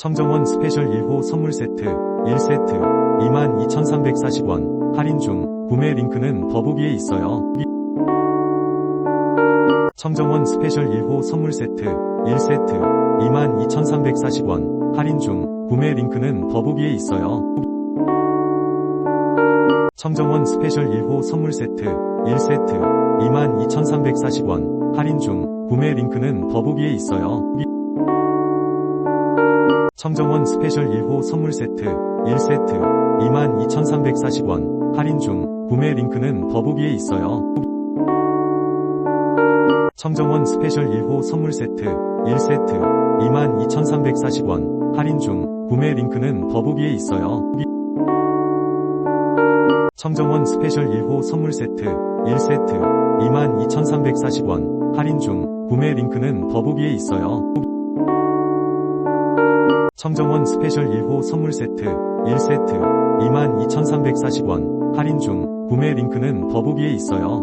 청정원 스페셜 1호 선물 세트 1세트 22,340원 할인 중 구매 링크는 더보기에 있어요. 청정원 스페셜 1호 선물 세트 1세트 22,340원 할인 중 구매 링크는 더보기에 있어요. 청정원 스페셜 1호 선물 세트 1세트 22,340원 할인 중 구매 링크는 더보기에 있어요. 청정원 스페셜 1호 선물 세트 1세트 22,340원 할인 중 구매 링크는 더보기에 있어요. 청정원 스페셜 1호 선물 세트 1세트 22,340원 할인 중 구매 링크는 더보기에 있어요. 청정원 스페셜 1호 선물 세트 1세트 22,340원 할인 중 구매 링크는 더보기에 있어요. 청정원 스페셜 1호 선물 세트 1세트 22,340원 할인 중 구매 링크는 더보기에 있어요.